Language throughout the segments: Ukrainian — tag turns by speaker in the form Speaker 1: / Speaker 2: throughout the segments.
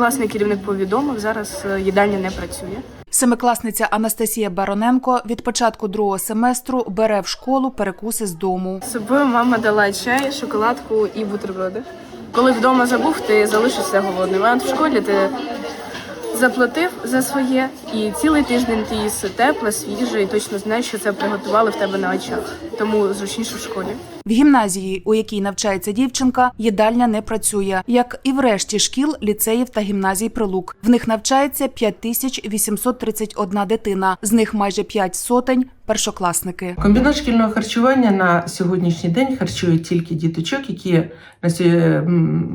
Speaker 1: Класний керівник повідомив, зараз е, їдальня не працює.
Speaker 2: Семикласниця Анастасія Бароненко від початку другого семестру бере в школу перекуси з дому.
Speaker 1: З собою мама дала чай, шоколадку і бутерброди. Коли вдома забув, ти залишишся голодним. А от в школі ти заплатив за своє, і цілий тиждень ти їси тепле, свіже, і точно знаєш, що це приготували в тебе на очах. Тому зручніше в школі.
Speaker 2: В гімназії, у якій навчається дівчинка, їдальня не працює, як і в решті шкіл, ліцеїв та гімназій Прилук. В них навчається 5831 дитина, з них майже 5 сотень першокласники.
Speaker 3: Комбінат шкільного харчування на сьогоднішній день харчує тільки діточок, які на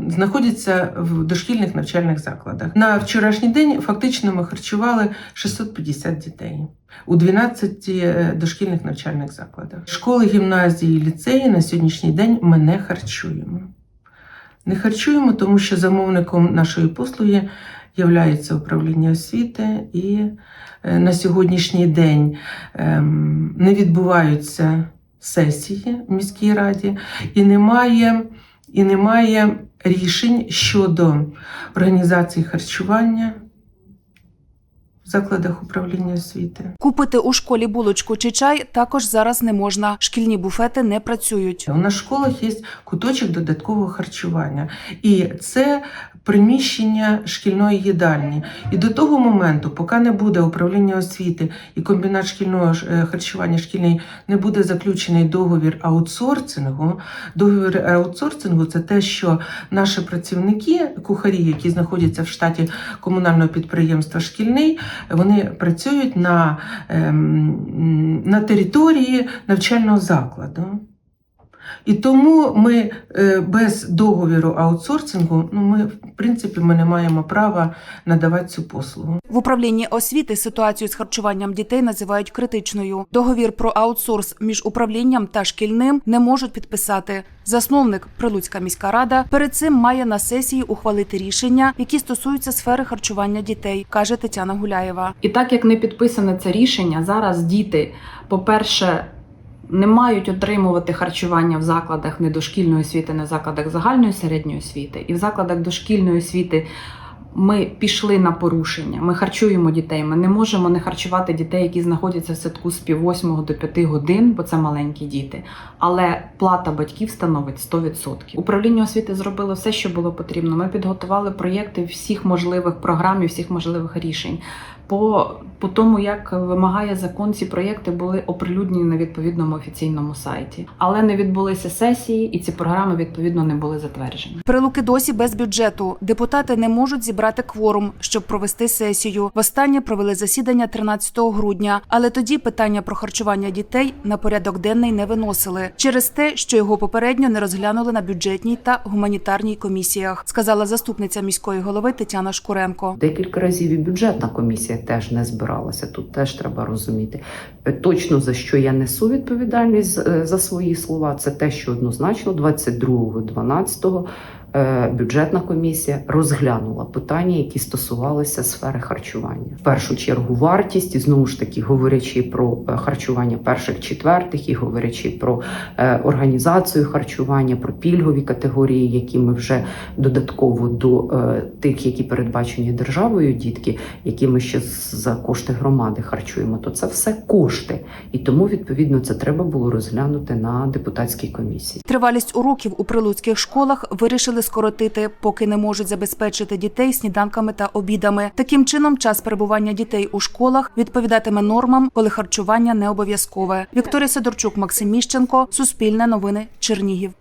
Speaker 3: знаходяться в дошкільних навчальних закладах. На вчорашній день фактично ми харчували 650 дітей у 12 е, дошкільних навчальних закладах. Школи, гімназії, ліцеї на сьогоднішній день ми не харчуємо. Не харчуємо, тому що замовником нашої послуги являється управління освіти, і е, на сьогоднішній день ем, не відбуваються сесії в міській раді, і немає, і немає рішень щодо організації харчування в закладах управління освіти.
Speaker 2: Купити у школі булочку чи чай також зараз не можна. Шкільні буфети не працюють.
Speaker 3: У нас в школах є куточок додаткового харчування, і це приміщення шкільної їдальні. І до того моменту, поки не буде управління освіти і комбінат шкільного е, харчування шкільний не буде заключений договір аутсорсингу. Договір аутсорсингу це те, що наші працівники, кухарі, які знаходяться в штаті комунального підприємства шкільний, вони працюють на, ем, на території навчального закладу. І тому ми е, без договіру аутсорсингу, ну ми в принципі ми не маємо права надавати цю послугу.
Speaker 2: В управлінні освіти ситуацію з харчуванням дітей називають критичною. Договір про аутсорс між управлінням та шкільним не можуть підписати. Засновник Прилуцька міська рада перед цим має на сесії ухвалити рішення, які стосуються сфери харчування дітей, каже Тетяна Гуляєва.
Speaker 4: І так як не підписане це рішення, зараз діти, по-перше, не мають отримувати харчування в закладах недошкільної освіти, не в закладах загальної середньої освіти. І в закладах дошкільної освіти ми пішли на порушення. Ми харчуємо дітей. Ми не можемо не харчувати дітей, які знаходяться в садку з пів восьмого до п'яти годин, бо це маленькі діти. Але плата батьків становить 100%. Управління освіти зробило все, що було потрібно. Ми підготували проєкти всіх можливих програм і всіх можливих рішень. По, по тому, як вимагає закон, ці проєкти були оприлюднені на відповідному офіційному сайті, але не відбулися сесії, і ці програми відповідно не були затверджені.
Speaker 2: Прилуки досі без бюджету. Депутати не можуть зібрати кворум, щоб провести сесію. Востаннє провели засідання 13 грудня, але тоді питання про харчування дітей на порядок денний не виносили через те, що його попередньо не розглянули на бюджетній та гуманітарній комісіях, сказала заступниця міської голови Тетяна Шкуренко.
Speaker 5: Декілька разів і бюджетна комісія теж не збиралася. Тут теж треба розуміти. Е, Точно за що я несу відповідальність е, за свої слова, це те, що однозначно 22.12 е, бюджетна комісія розглянула питання, які стосувалися сфери харчування. В першу чергу вартість, і знову ж таки говорячи про е, харчування перших четвертих, і говорячи про е, організацію харчування, про пільгові категорії, які ми вже додатково до е, тих, які передбачені державою, дітки, які ми ще за кошти громади харчуємо, то це все кошти, і тому відповідно це треба було розглянути на депутатській комісії.
Speaker 2: Тривалість уроків у прилуцьких школах вирішили скоротити, поки не можуть забезпечити дітей сніданками та обідами. Таким чином, час перебування дітей у школах відповідатиме нормам, коли харчування не обов'язкове. Вікторія Сидорчук, Максим Міщенко, Суспільне новини, Чернігів.